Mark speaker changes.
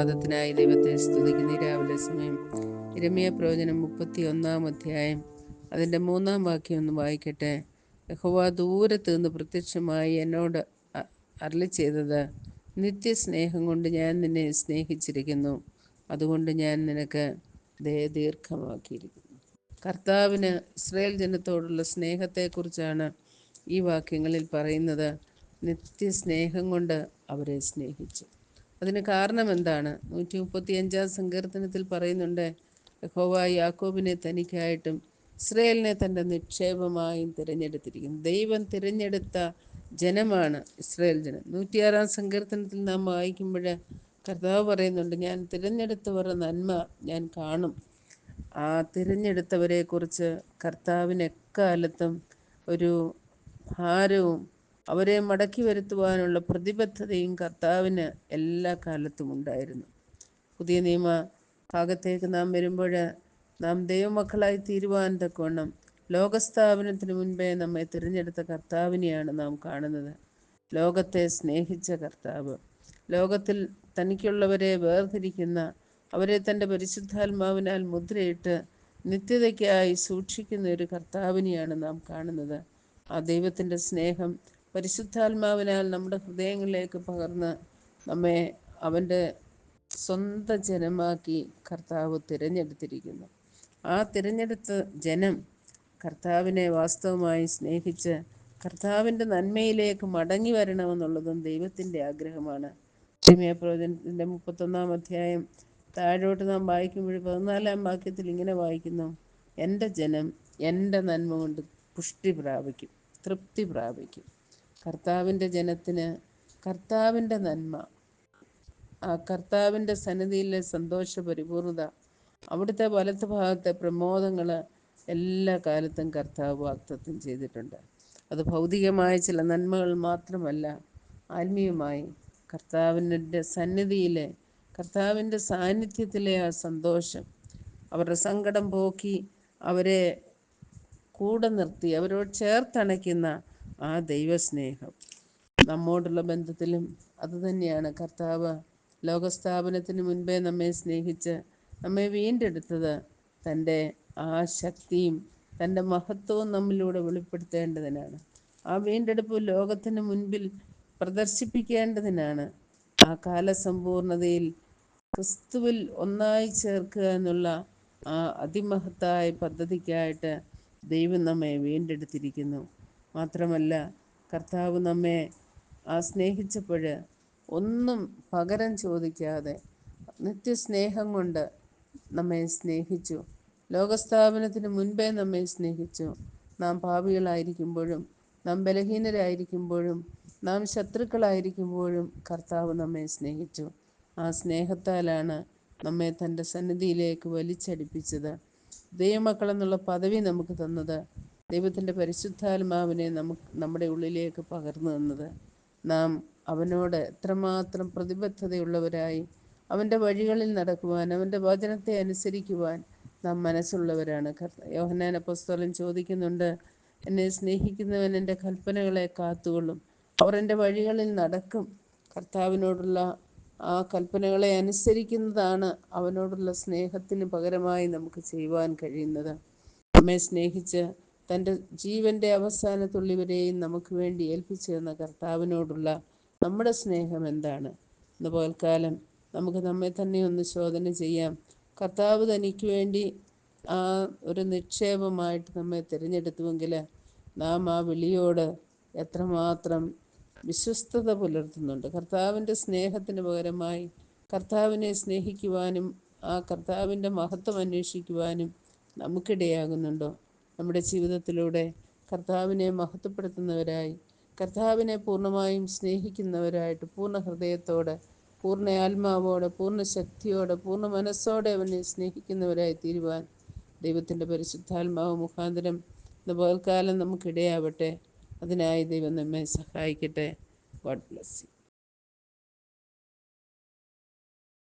Speaker 1: പ്രഭാതത്തിനായി ദൈവത്തെ സ്തുതിക്കുന്ന. രാവിലെ സമയം ഇരമിയ പ്രവചനം മുപ്പത്തി ഒന്നാം അധ്യായം. അതിന്റെ മൂന്നാം വാക്യം ഒന്ന് വായിക്കട്ടെ. യഹോവ ദൂരത്ത് നിന്ന് പ്രത്യക്ഷമായി എന്നോട് അരളി ചെയ്തത് നിത്യസ്നേഹം കൊണ്ട് ഞാൻ നിന്നെ സ്നേഹിച്ചിരിക്കുന്നു. അതുകൊണ്ട് ഞാൻ നിനക്ക് ദീർഘമാക്കിയിരിക്കുന്നു കർത്താവിന് ഇസ്രയേൽ ജനത്തോടുള്ള സ്നേഹത്തെക്കുറിച്ചാണ് ഈ വാക്യങ്ങളിൽ പറയുന്നത്. നിത്യസ്നേഹം കൊണ്ട് അവരെ സ്നേഹിച്ചു. അതിന് കാരണം എന്താണ്? നൂറ്റി മുപ്പത്തി അഞ്ചാം സങ്കീർത്തനത്തിൽ പറയുന്നുണ്ട് യഹോവ യാക്കോബിനെ തനിക്കായിട്ടും ഇസ്രയേലിനെ തന്റെ നിക്ഷേപമായും തിരഞ്ഞെടുത്തിരിക്കുന്നു. ദൈവം തിരഞ്ഞെടുത്ത ജനമാണ് ഇസ്രയേൽ ജനം. നൂറ്റിയാറാം സങ്കീർത്തനത്തിൽ നാം വായിക്കുമ്പോൾ കർത്താവ് പറയുന്നുണ്ട് ഞാൻ തിരഞ്ഞെടുത്തവരുടെ നന്മ ഞാൻ കാണും. ആ തിരഞ്ഞെടുത്തവരെക്കുറിച്ച് കർത്താവിന് എക്കാലത്തും ഒരു ഭാരവും അവരെ മടക്കി വരുത്തുവാനുള്ള പ്രതിബദ്ധതയും കർത്താവിന് എല്ലാ കാലത്തും ഉണ്ടായിരുന്നു. പുതിയ നിയമ ഭാഗത്തേക്ക് നാം വരുമ്പോൾ നാം ദൈവമക്കളായി തീരുവാൻ തക്കവണ്ണം ലോകസ്ഥാപനത്തിന് മുൻപേ നമ്മെ തിരഞ്ഞെടുത്ത കർത്താവിനെയാണ് നാം കാണുന്നത്. ലോകത്തെ സ്നേഹിച്ച കർത്താവ് ലോകത്തിൽ തനിക്കുള്ളവരെ വേർതിരിക്കുന്ന അവരെ തന്റെ പരിശുദ്ധാത്മാവിനാൽ മുദ്രയിട്ട് നിത്യതയ്ക്കായി സൂക്ഷിക്കുന്ന ഒരു കർത്താവിനെയാണ് നാം കാണുന്നത്. ആ ദൈവത്തിന്റെ സ്നേഹം പരിശുദ്ധാത്മാവിനാൽ നമ്മുടെ ഹൃദയങ്ങളിലേക്ക് പകർന്ന് നമ്മെ അവന്റെ സ്വന്തം ജനമാക്കി കർത്താവ് തിരഞ്ഞെടുത്തിരിക്കുന്നു. ആ തിരഞ്ഞെടുത്ത ജനം കർത്താവിനെ വാസ്തവമായി സ്നേഹിച്ച് കർത്താവിന്റെ നന്മയിലേക്ക് മടങ്ങി വരണമെന്നുള്ളതും ദൈവത്തിന്റെ ആഗ്രഹമാണ്. പ്രവചനത്തിന്റെ മുപ്പത്തൊന്നാം അധ്യായം താഴോട്ട് നാം വായിക്കുമ്പോൾ പതിനാലാം വാക്യത്തിൽ ഇങ്ങനെ വായിക്കുന്നു. എന്റെ ജനം എന്റെ നന്മ കൊണ്ട് പുഷ്ടി പ്രാപിക്കും തൃപ്തി പ്രാപിക്കും. കർത്താവിന്റെ ജനത്തിന് കർത്താവിന്റെ നന്മ. ആ കർത്താവിന്റെ സന്നിധിയിലെ സന്തോഷ പരിപൂർണത അവിടുത്തെ വലത്ത് ഭാഗത്തെ പ്രമോദങ്ങൾ എല്ലാ കാലത്തും കർത്താവ് വാക്തത്വം ചെയ്തിട്ടുണ്ട്. അത് ഭൗതികമായ ചില നന്മകൾ മാത്രമല്ല ആത്മീയമായി കർത്താവിന്റെ സന്നിധിയിലെ കർത്താവിന്റെ സാന്നിധ്യത്തിലെ ആ സന്തോഷം അവരുടെ സങ്കടം പോക്കി അവരെ കൂടെ നിർത്തി അവരോട് ചേർത്തണയ്ക്കുന്ന ആ ദൈവസ്നേഹം. നമ്മോടുള്ള ബന്ധത്തിലും അതുതന്നെയാണ് കർത്താവ് ലോകസ്ഥാപനത്തിന് മുൻപേ നമ്മെ സ്നേഹിച്ച് നമ്മെ വീണ്ടെടുത്തത് തന്റെ ആ ശക്തിയും തന്റെ മഹത്വവും നമ്മിലൂടെ വെളിപ്പെടുത്തേണ്ടതിനാണ്. ആ വീണ്ടെടുപ്പ് ലോകത്തിന് മുൻപിൽ പ്രദർശിപ്പിക്കേണ്ടതിനാണ്. ആ കാലസമ്പൂർണതയിൽ ക്രിസ്തുവിൽ ഒന്നായി ചേർക്കുക എന്നുള്ള ആ അതിമഹത്തായ പദ്ധതിക്കായിട്ട് ദൈവം നമ്മെ വീണ്ടെടുത്തിരിക്കുന്നു. മാത്രമല്ല കർത്താവ് നമ്മെ ആ സ്നേഹിച്ചപ്പോൾ ഒന്നും പകരം ചോദിക്കാതെ നിത്യസ്നേഹം കൊണ്ട് നമ്മെ സ്നേഹിച്ചു. ലോകസ്ഥാപനത്തിന് മുൻപേ നമ്മെ സ്നേഹിച്ചു. നാം പാപികളായിരിക്കുമ്പോഴും നാം ബലഹീനരായിരിക്കുമ്പോഴും നാം ശത്രുക്കളായിരിക്കുമ്പോഴും കർത്താവ് നമ്മെ സ്നേഹിച്ചു. ആ സ്നേഹത്താലാണ് നമ്മെ തന്റെ സന്നിധിയിലേക്ക് വലിച്ചടിപ്പിച്ചത്. ദൈവമക്കളെന്നുള്ള പദവി നമുക്ക് തന്നത് ദൈവത്തിന്റെ പരിശുദ്ധാത്മാവിനെ നമുക്ക് നമ്മുടെ ഉള്ളിലേക്ക് പകർന്നു തന്നത്. നാം അവനോട് എത്രമാത്രം പ്രതിബദ്ധതയുള്ളവരായി അവന്റെ വഴികളിൽ നടക്കുവാൻ അവന്റെ വചനത്തെ അനുസരിക്കുവാൻ നാം മനസ്സുള്ളവരാണ്. യോഹനാൻ അപ്പോസ്തലൻ ചോദിക്കുന്നുണ്ട് എന്നെ സ്നേഹിക്കുന്നവൻ എന്റെ കൽപ്പനകളെ കാത്തുകൊള്ളും. അവർ എന്റെ വഴികളിൽ നടക്കും. കർത്താവിനോടുള്ള ആ കൽപ്പനകളെ അനുസരിക്കുന്നതാണ് അവനോടുള്ള സ്നേഹത്തിന് പകരമായി നമുക്ക് ചെയ്യുവാൻ കഴിയുന്നത്. നമ്മെ സ്നേഹിച്ച് തന്റെ ജീവന്റെ അവസാന തുള്ളിവരെയും നമുക്ക് വേണ്ടി ഏൽപ്പിച്ചു തന്ന കർത്താവിനോടുള്ള നമ്മുടെ സ്നേഹം എന്താണ്? ഇന്ന് പോൽക്കാലം നമുക്ക് നമ്മെ തന്നെ ഒന്ന് ശോധന ചെയ്യാം. കർത്താവ് തനിക്ക് വേണ്ടി ആ ഒരു നിക്ഷേപമായിട്ട് നമ്മെ തിരഞ്ഞെടുത്തുവെങ്കിൽ നാം ആ വിളിയോട് എത്രമാത്രം വിശ്വസ്തത പുലർത്തുന്നുണ്ട്. കർത്താവിന്റെ സ്നേഹത്തിന് പകരമായി കർത്താവിനെ സ്നേഹിക്കുവാനും ആ കർത്താവിന്റെ മഹത്വം അന്വേഷിക്കുവാനും നമുക്കിടയാകുന്നുണ്ടോ? നമ്മുടെ ജീവിതത്തിലൂടെ കർത്താവിനെ മഹത്വപ്പെടുത്തുന്നവരായി കർത്താവിനെ പൂർണമായും സ്നേഹിക്കുന്നവരായിട്ട് പൂർണ ഹൃദയത്തോടെ പൂർണ ആത്മാവോടെ പൂർണ ശക്തിയോടെ പൂർണ മനസ്സോടെ അവനെ സ്നേഹിക്കുന്നവരായി തീരുവാൻ ദൈവത്തിന്റെ പരിശുദ്ധാത്മാവ് മുഖാന്തരം ഇന്ന് പകൽക്കാലം നമുക്കിടയാവട്ടെ. അതിനായി ദൈവം നമ്മെ സഹായിക്കട്ടെ. God bless you